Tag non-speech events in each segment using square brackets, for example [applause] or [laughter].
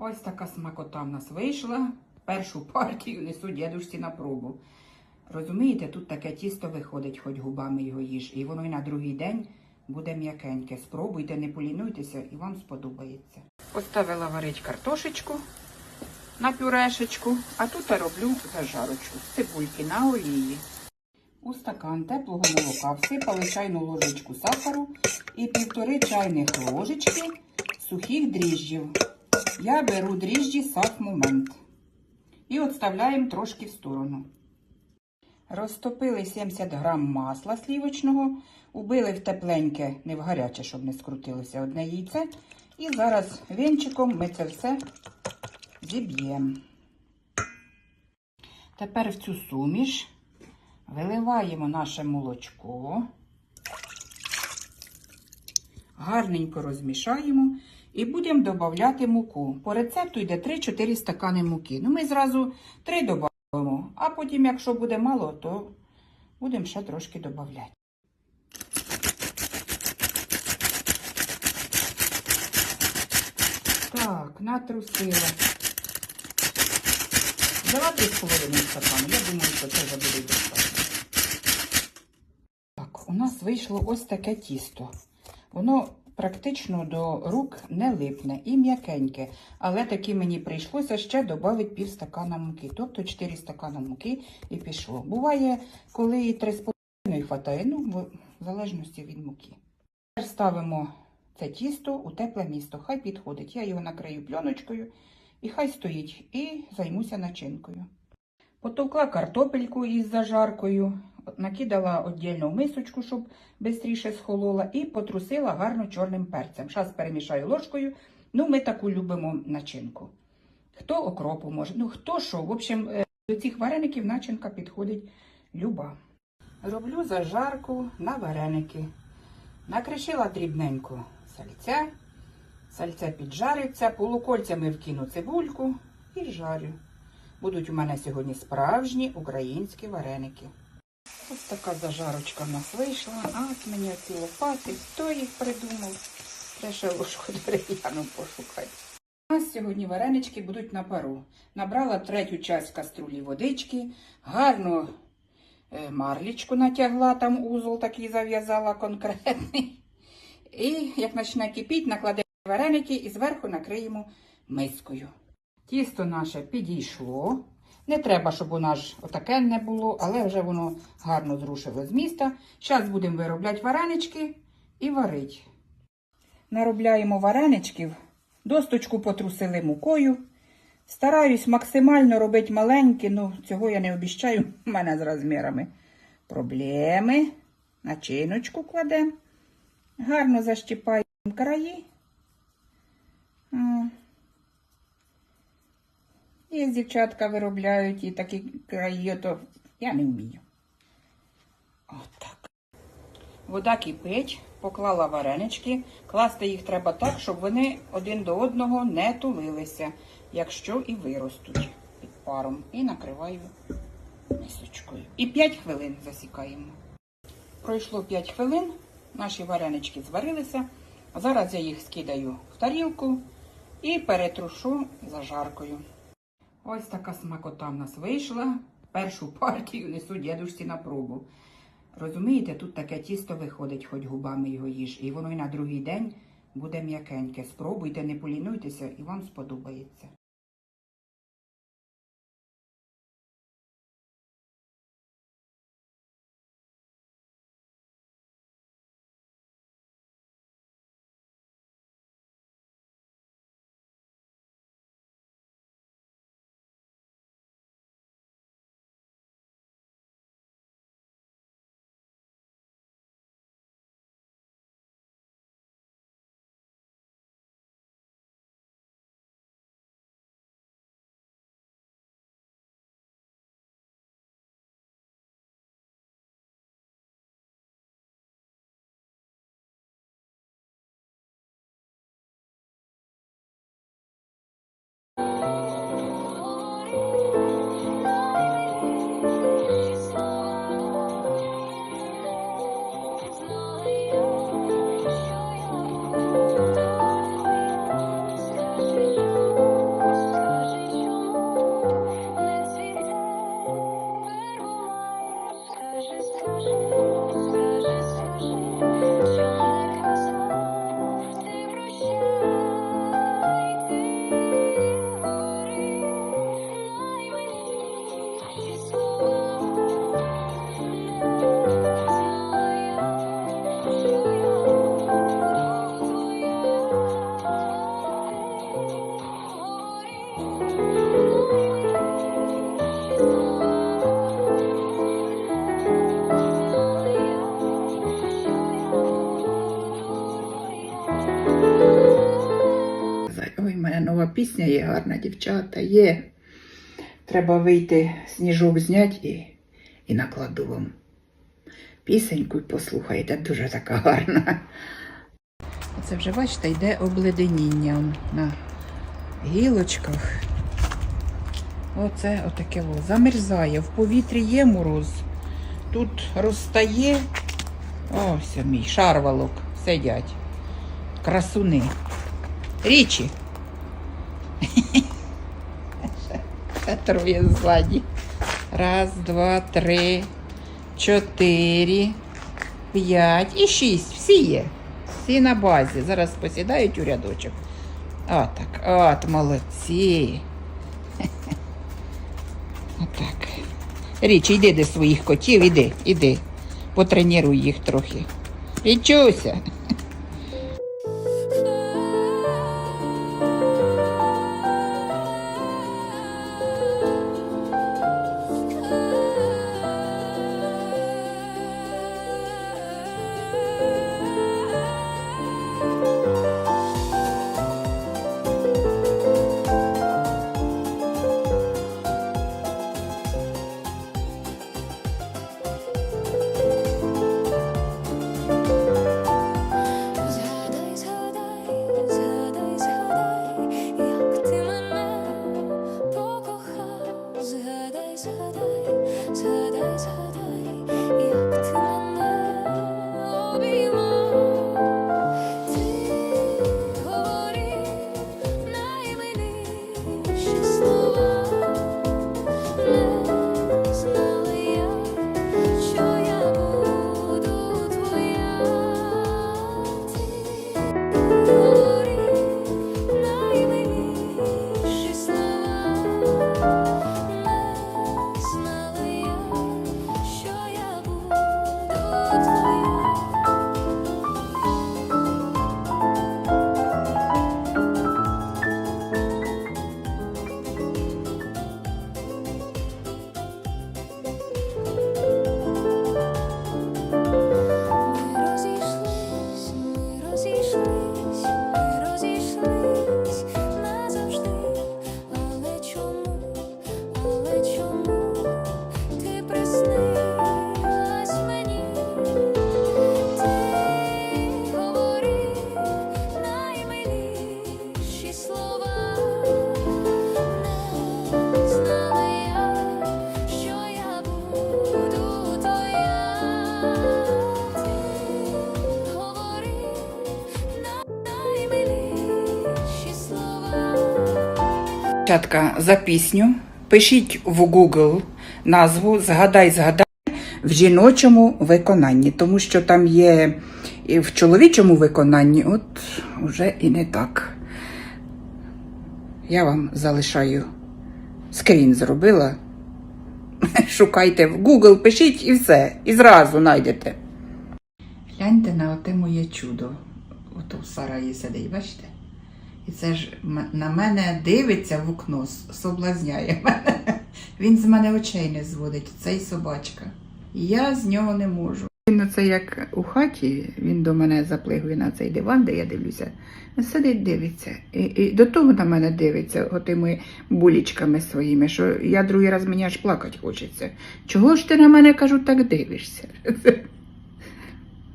Ось така смакота в нас вийшла. Першу партію несу дідушці на пробу. Розумієте, тут таке тісто виходить, хоч губами його їж, і воно і на другий день буде м'якеньке. Спробуйте, не полінуйтеся, і вам сподобається. Поставила варить картошечку на пюрешечку, а тут я роблю зажарочку з цибульки на олії. У стакан теплого молока всипали чайну ложечку сахару і півтори чайних ложечки сухих дріжджів. Я беру дріжджі сав момент. І відставляємо трошки в сторону. Розтопили 70 грам масла слівочного, убили в тепленьке, не в гаряче, щоб не скрутилося одне яйце. І зараз вінчиком ми це все зіб'ємо. Тепер в цю суміш виливаємо наше молочко, гарненько розмішаємо і будемо додати муку. По рецепту йде 3-4 стакани муки. Ну, ми зразу 3 додаємо, а потім, якщо буде мало, то будемо ще трошки додати. Так, натрусила. Взяла 3,5 стакани. Я думаю, що це вже буде достатньо. Так, у нас вийшло ось таке тісто. Воно практично до рук не липне і м'якеньке. Але таки мені прийшлося ще додати пів стакана муки. Тобто 4 стакана муки і пішло. Буває, коли і 3,5 хватає, ну, в залежності від муки. Тепер ставимо це тісто у тепле місто. Хай підходить. Я його накрию пленочкою і хай стоїть. І займуся начинкою. Потовкла картопельку із зажаркою, накидала віддільно в мисочку, щоб швидше схолола, і потрусила гарно чорним перцем. Зараз перемішаю ложкою. Ну, ми таку любимо начинку. Хто окропу може, ну хто що. В общем, е, до цих вареників начинка підходить люба. Роблю зажарку на вареники. Накришила дрібненько сальця. Сальце піджариться, полукольцями вкину цибульку і жарю. Будуть у мене сьогодні справжні українські вареники. Ось така зажарочка в нас вийшла. А мені оці лопати, хто їх придумав? Треба ще ложку дерев'яну пошукати. У нас сьогодні варенички будуть на пару. Набрала третю часть каструлі водички, гарно е, марлічку натягла, там узол такий зав'язала конкретний. І як почне кипіти, накладемо вареники і зверху накриємо мискою. Тісто наше підійшло. Не треба, щоб у нас отаке не було, але вже воно гарно зрушило з міста. Зараз будемо виробляти варенички і варити. Наробляємо вареничків, досточку потрусили мукою. Стараюсь максимально робити маленькі, ну цього я не обіщаю, [laughs] в мене з розмірами. Проблеми. Начиночку кладемо. Гарно защіпаємо краї. Є дівчатка виробляють і такі краї, то я не вмію. Отак. Вода кипить, поклала варенички. Класти їх треба так, щоб вони один до одного не тулилися, якщо і виростуть під паром. І накриваю мисочкою. І 5 хвилин засікаємо. Пройшло 5 хвилин, наші варенички зварилися. Зараз я їх скидаю в тарілку і перетрушу зажаркою. Ось така смакота в нас вийшла. Першу партію несу дідушці на пробу. Розумієте, тут таке тісто виходить, хоч губами його їж, і воно і на другий день буде м'якеньке. Спробуйте, не полінуйтеся, і вам сподобається. precious, precious, precious, precious. Є гарна, дівчата, є. Треба вийти, сніжок зняти і, і накладу вам пісеньку послухайте, дуже така гарна. Це вже, бачите, йде обледеніння на гілочках. Оце отаке о, замерзає. В повітрі є мороз. Тут розстає. Ось мій шарвалок сидять. Красуни. Річі. Ще троє ззаді. Раз, два, три, чотири, п'ять і шість. Всі є. Всі на базі. Зараз посідають у рядочок. Отак. От, молодці. [laughs] Отак. Річ, йди до своїх котів, іди, іди. Потренуй їх трохи. Відчуся. Згадай, згадай, згадай, Дівчатка, за пісню пишіть в Google назву Згадай, згадай в жіночому виконанні, тому що там є і в чоловічому виконанні, от вже і не так. Я вам залишаю скрін зробила. [laughs] Шукайте в Google, пишіть і все, і зразу знайдете. Гляньте на оте моє чудо. Ото в сараї сидить, бачите? І це ж на мене дивиться в окно, соблазняє мене. [laughs] Він з мене очей не зводить, цей собачка. Я з нього не можу. Він оце як у хаті, він до мене заплигує на цей диван, де я дивлюся. Сидить, дивиться. І, і до того на мене дивиться, отими булічками своїми, що я другий раз мені аж плакати хочеться. Чого ж ти на мене кажу, так дивишся? [laughs]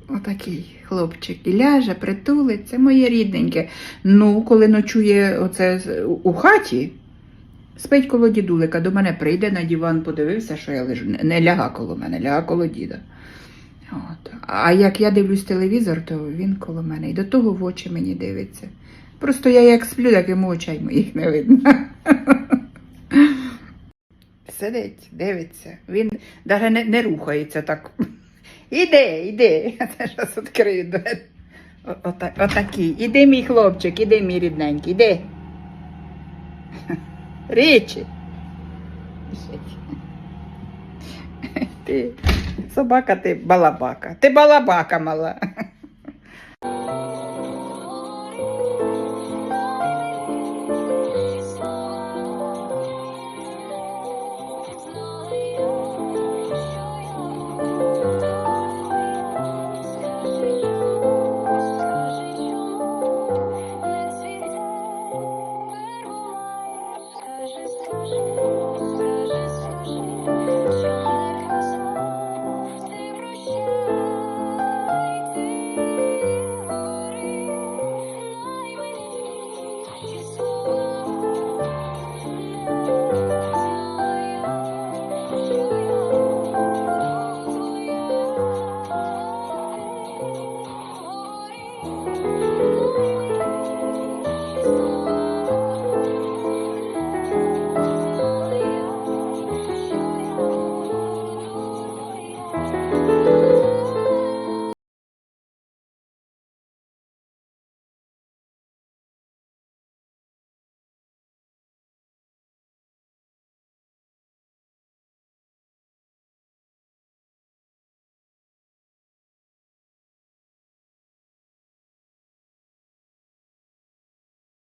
Отакий хлопчик. І ляже, притулиться, моє рідненьке. Ну, коли ночує оце у хаті, спить коло дідулика, до мене прийде на диван, подивився, що я лежу. Не- ляга коло мене, ляга коло діда. От. А як я дивлюсь телевізор, то він коло мене. І до того в очі мені дивиться. Просто я як сплю, так йому очей моїх не видно. [laughs] Сидить, дивиться. Він навіть не, не рухається так. Іди, іди. [laughs] Я зараз відкрию двері. Отакий. Іди, мій хлопчик, іди, мій рідненький, іди. [laughs] Річі. [laughs] Ти собака, ти балабака. Ти балабака мала.